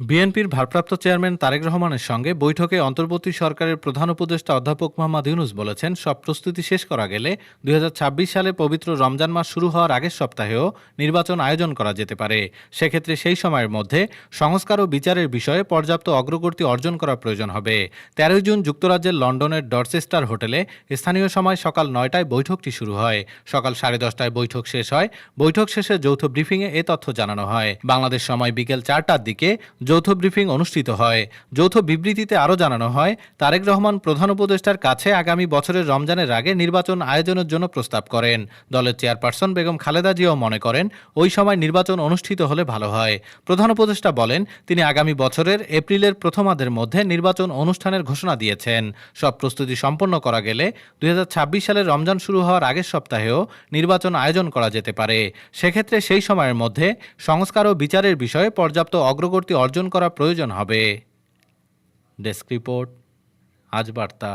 বিএনপির ভারপ্রাপ্ত চেয়ারম্যান তারেক রহমানের সঙ্গে বৈঠকে অন্তর্বর্তী সরকারের প্রধান উপদেষ্টা অধ্যাপক মোহাম্মদ ইউনুস বলেছেন, সব প্রস্তুতি শেষ করা গেলে দুই হাজার ছাব্বিশ সালে পবিত্র রমজান মাস শুরু হওয়ার আগের সপ্তাহেও নির্বাচন আয়োজন করা যেতে পারে। সেক্ষেত্রে সেই সময়ের মধ্যে সংস্কার ও বিচারের বিষয়ে পর্যাপ্ত অগ্রগতি অর্জন করা প্রয়োজন হবে। তেরোই জুন যুক্তরাজ্যের লন্ডনের ডরচেস্টার হোটেলে স্থানীয় সময় সকাল নয়টায় বৈঠকটি শুরু হয়। সকাল সাড়ে দশটায় বৈঠক শেষ হয়। বৈঠক শেষে যৌথ ব্রিফিংয়ে এ তথ্য জানানো হয়। বাংলাদেশ সময় বিকেল চারটার দিকে যৌথ ব্রিফিং অনুষ্ঠিত হয়। যৌথ বিবৃতিতে আরও জানানো হয়, তারেক রহমান প্রধান উপদেষ্টার কাছে আগামী বছরের রমজানের আগে নির্বাচন আয়োজনের জন্য প্রস্তাব করেন। দলের চেয়ারপারসন বেগম খালেদা জিয়াও মনে করেন, ওই সময় নির্বাচন অনুষ্ঠিত হলে ভালো হয়। প্রধান উপদেষ্টা বলেন, তিনি আগামী বছরের এপ্রিলের প্রথমাদের মধ্যে নির্বাচন অনুষ্ঠানের ঘোষণা দিয়েছেন। সব প্রস্তুতি সম্পন্ন করা গেলে দু হাজার ছাব্বিশ সালের রমজান শুরু হওয়ার আগের সপ্তাহেও নির্বাচন আয়োজন করা যেতে পারে। সেক্ষেত্রে সেই সময়ের মধ্যে সংস্কার ও বিচারের বিষয়ে পর্যাপ্ত অগ্রগতি অর্জন করা প্রয়োজন হবে। ডেস্ক রিপোর্ট আজ বার্তা।